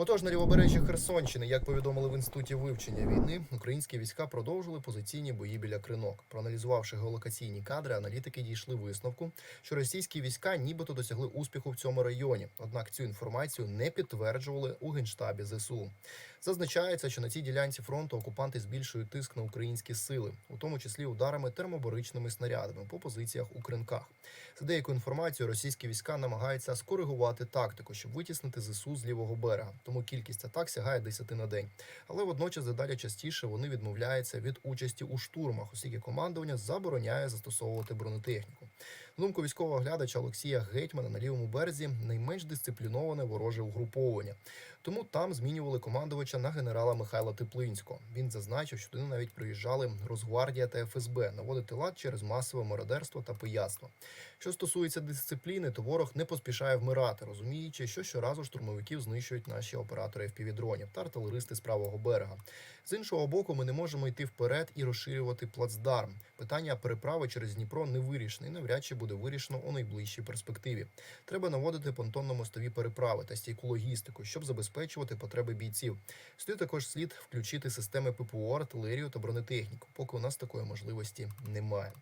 Отож, на лівобережжі Херсонщини, як повідомили в інституті вивчення війни, українські війська продовжили позиційні бої біля кринок. Проаналізувавши геолокаційні кадри, аналітики дійшли висновку, що російські війська нібито досягли успіху в цьому районі. Однак цю інформацію не підтверджували у генштабі ЗСУ. Зазначається, що на цій ділянці фронту окупанти збільшують тиск на українські сили, у тому числі ударами термобаричними снарядами по позиціях у кринках. За деяку інформацію російські війська намагаються скоригувати тактику, щоб витіснити ЗСУ з лівого берега. Тому кількість атак сягає 10 на день. Але водночас дедалі частіше вони відмовляються від участі у штурмах, оскільки командування забороняє застосовувати бронетехніку. Думку військового оглядача Олексія Гетьмана на лівому березі найменш дисципліноване вороже угруповання. Тому там змінювали командувача на генерала Михайла Теплинського. Він зазначив, що туди навіть приїжджали Росгвардія та ФСБ наводити лад через масове мародерство та пияцтво. Що стосується дисципліни, то ворог не поспішає вмирати, розуміючи, що щоразу штурмовиків знищують наші оператори FPV-дронів та артилеристи з правого берега. З іншого боку, ми не можемо йти вперед і розширювати плацдарм. Питання переправи через Дніпро не вирішене і навряд чи буде вирішено у найближчій перспективі. Треба наводити понтонно-мостові переправи та стійку логістику, щоб забезпечувати потреби бійців. Сюди також слід включити системи ППО, артилерію та бронетехніку, поки у нас такої можливості немає.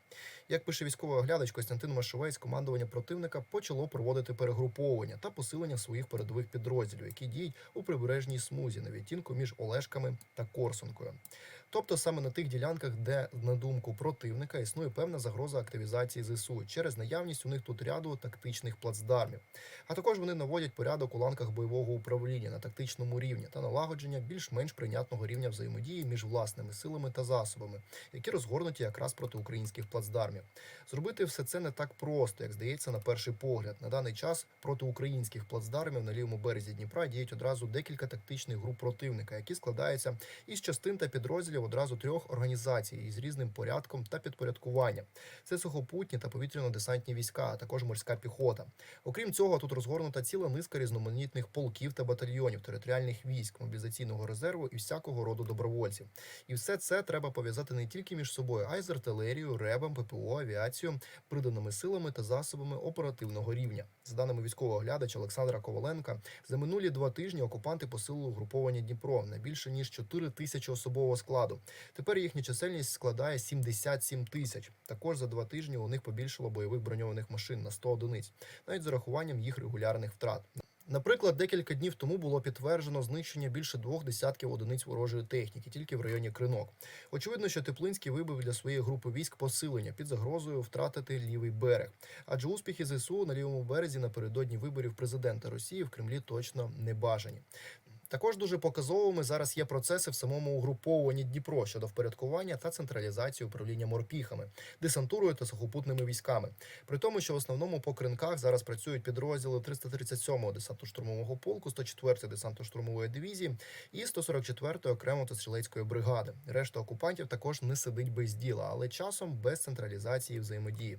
Як пише військовий оглядач Костянтин Машовець, командування противника почало проводити перегруповування та посилення своїх передових підрозділів, які діють у прибережній смузі на відтінку між Олешками та Корсункою. Тобто саме на тих ділянках, де, на думку противника, існує певна загроза активізації ЗСУ через наявність у них тут ряду тактичних плацдармів. А також вони наводять порядок у ланках бойового управління на тактичному рівні та налагодження більш-менш прийнятного рівня взаємодії між власними силами та засобами, які розгорнуті якраз проти українських плацдармів. Зробити все це не так просто, як здається на перший погляд. На даний час проти українських плацдармів на лівому березі Дніпра діють одразу декілька тактичних груп противника, які складаються із частин та підрозділів одразу трьох організацій із різним порядком та підпорядкуванням. Це сухопутні та повітряно-десантні війська, а також морська піхота. Окрім цього, тут розгорнута ціла низка різноманітних полків та батальйонів, територіальних військ, мобілізаційного резерву і всякого роду добровольців. І все це треба пов'язати не тільки між собою, а й з артилерією, ребом, ППО, авіацією, приданими силами та засобами оперативного рівня. За даними військового оглядача Олександра Коваленка, за минулі два тижні окупанти посилили угруповання Дніпро на більше ніж 4 тисячі особового складу. Тепер їхня чисельність складає 77 тисяч. Також за два тижні у них побільшало бойових броньованих машин на 100 одиниць, навіть з урахуванням їх регулярних втрат. Наприклад, декілька днів тому було підтверджено знищення більше двох десятків одиниць ворожої техніки тільки в районі Кринок. Очевидно, що Теплинський вибив для своєї групи військ посилення під загрозою втратити лівий берег. Адже успіхи ЗСУ на лівому березі напередодні виборів президента Росії в Кремлі точно не бажані. Також дуже показовими зараз є процеси в самому угруповуванні Дніпро щодо впорядкування та централізації управління морпіхами, десантурою та сухопутними військами. При тому, що в основному по кринках зараз працюють підрозділи 337-го десантно-штурмового полку, 104-ї десантно-штурмової дивізії і 144-ї окремо стрілецької бригади. Решта окупантів також не сидить без діла, але часом без централізації взаємодії.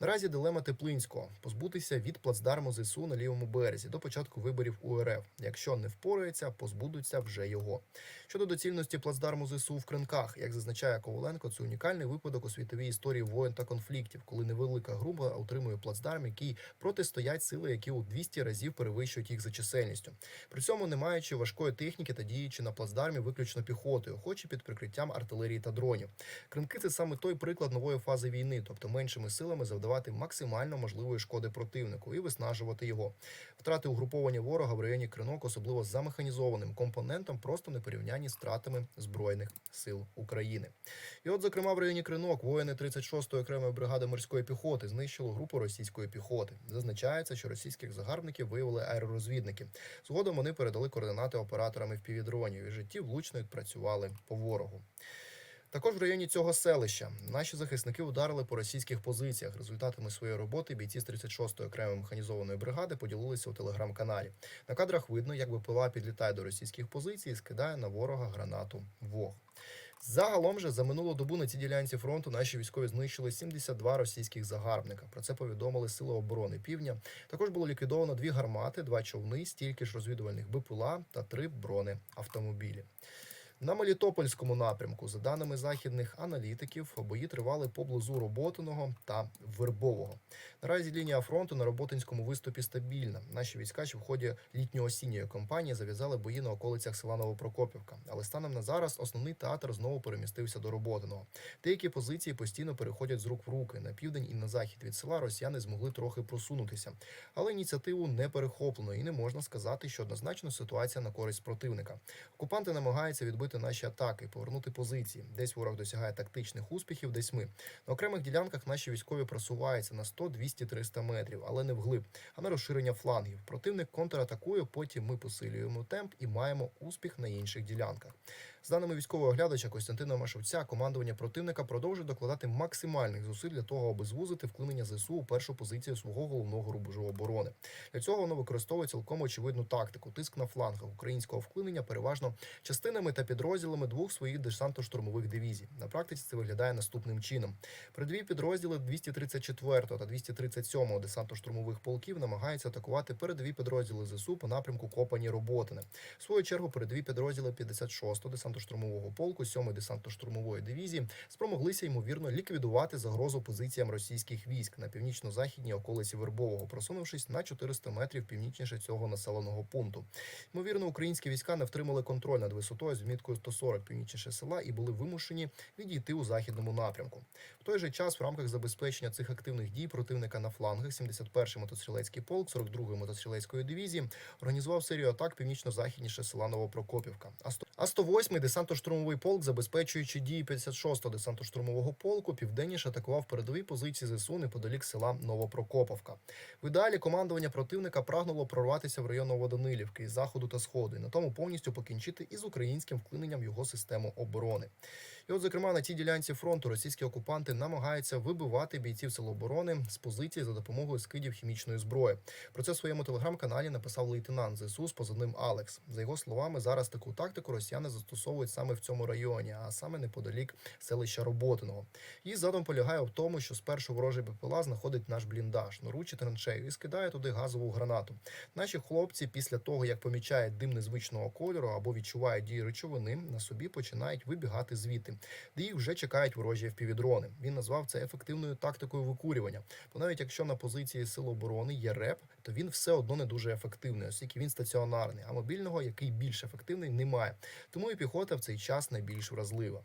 Наразі дилема Теплинського позбутися від плацдарму ЗСУ на лівому березі до початку виборів у РФ. Якщо не впораються, позбудуться вже його. Щодо доцільності плацдарму ЗСУ в кринках, як зазначає Коваленко, це унікальний випадок у світовій історії воєн та конфліктів, коли невелика група отримує плацдарм, який протистоять сили, які у 200 разів перевищують їх за чисельністю. При цьому не маючи важкої техніки та діючи на плацдармі виключно піхотою, хоч і під прикриттям артилерії та дронів. Кринки це саме той приклад нової фази війни, тобто меншими силами завдавати максимально можливої шкоди противнику і виснажувати його. Втрати угруповання ворога в районі кринок, особливо за механізованим компонентом, просто не порівнянні з втратами збройних сил України. І от, зокрема, в районі кринок воїни 36-ї окремої бригади морської піхоти знищили групу російської піхоти. Зазначається, що російських загарбників виявили аеророзвідники. Згодом вони передали координати операторам впівдронів і житті влучно відпрацювали по ворогу. Також в районі цього селища наші захисники ударили по російських позиціях. Результатами своєї роботи бійці з 36-ї окремої механізованої бригади поділилися у телеграм-каналі. На кадрах видно, як БПЛА підлітає до російських позицій і скидає на ворога гранату ВОГ. Загалом же за минулу добу на цій ділянці фронту наші військові знищили 72 російських загарбника. Про це повідомили Сили оборони Півдня. Також було ліквідовано дві гармати, два човни, стільки ж розвідувальних БПЛА та три бронеавтомобілі. На Мелітопольському напрямку, за даними західних аналітиків, бої тривали поблизу Роботиного та Вербового. Наразі лінія фронту на Роботинському виступі стабільна. Наші війська ще в ході літньо-осінньої кампанії зав'язали бої на околицях села Новопрокопівка. Але станом на зараз основний театр знову перемістився до Роботиного. Деякі позиції постійно переходять з рук в руки. На південь і на захід від села росіяни змогли трохи просунутися. Але ініціативу не перехоплено і не можна сказати, що однозначно ситуація на користь противника. Окупанти намагаються відбити наші атаки, повернути позиції. Десь ворог досягає тактичних успіхів, десь ми. На окремих ділянках наші військові просуваються на 100, 200, 300 метрів, але не вглиб, а на розширення флангів. Противник контратакує, потім ми посилюємо темп і маємо успіх на інших ділянках. З даними військового оглядача Костянтина Машовця, командування противника продовжує докладати максимальних зусиль для того, аби звузити вклинення ЗСУ у першу позицію свого головного рубежу оборони. Для цього воно використовує цілком очевидну тактику: тиск на флангах українського вклинення, переважно частинами та підрозділами двох своїх десантно-штурмових дивізій. На практиці це виглядає наступним чином. Передові підрозділи 234 та 237 десантно-штурмових полків намагаються атакувати передові підрозділи ЗСУ по напрямку Копані Роботине. В свою чергу передові підрозділи 56-го десантно-штурмового полку, 7-ї десантно-штурмової дивізії спромоглися ймовірно ліквідувати загрозу позиціям російських військ на північно-західній околиці Вербового, просунувшись на 400 метрів північніше цього населеного пункту. Ймовірно, українські війська не втримали контроль над висотою з відміткою 140 північніше села і були вимушені відійти у західному напрямку. В той же час, в рамках забезпечення цих активних дій противника на флангах, 71-й мотострілецький полк 42-ї мотострілецької дивізії організував серію атак північно-західніше села Новопрокопівка. А 100 а 108-й десантно-штурмовий полк, забезпечуючи дії 56-го десантно-штурмового полку, південніше атакував передові позиції ЗСУ неподалік села Новопрокоповка. В ідеалі командування противника прагнуло прорватися в район Новоданилівки із заходу та сходу, і на тому повністю покінчити із українським вклиненням його систему оборони. І от, зокрема, на цій ділянці фронту російські окупанти намагаються вибивати бійців Сил оборони з позиції за допомогою скидів хімічної зброї. Про це в своєму телеграм-каналі написав лейтенант ЗСУ з позивним Алекс. За його словами, зараз таку тактику росіяни застосовують саме в цьому районі, а саме неподалік селища Роботиного. Її задум полягає в тому, що спершу ворожий БПЛА знаходить наш бліндаж, норучі траншею і скидає туди газову гранату. Наші хлопці, після того як помічають дим незвичного кольору або відчувають дії речовини, на собі починають вибігати звідти, де їх вже чекають ворожі впівдрони. Він назвав це ефективною тактикою викурювання. Бо навіть якщо на позиції сил оборони є реп, то він все одно не дуже ефективний, оскільки він стаціонарний, а мобільного, який більш ефективний, немає. Тому і піхота в цей час найбільш вразлива.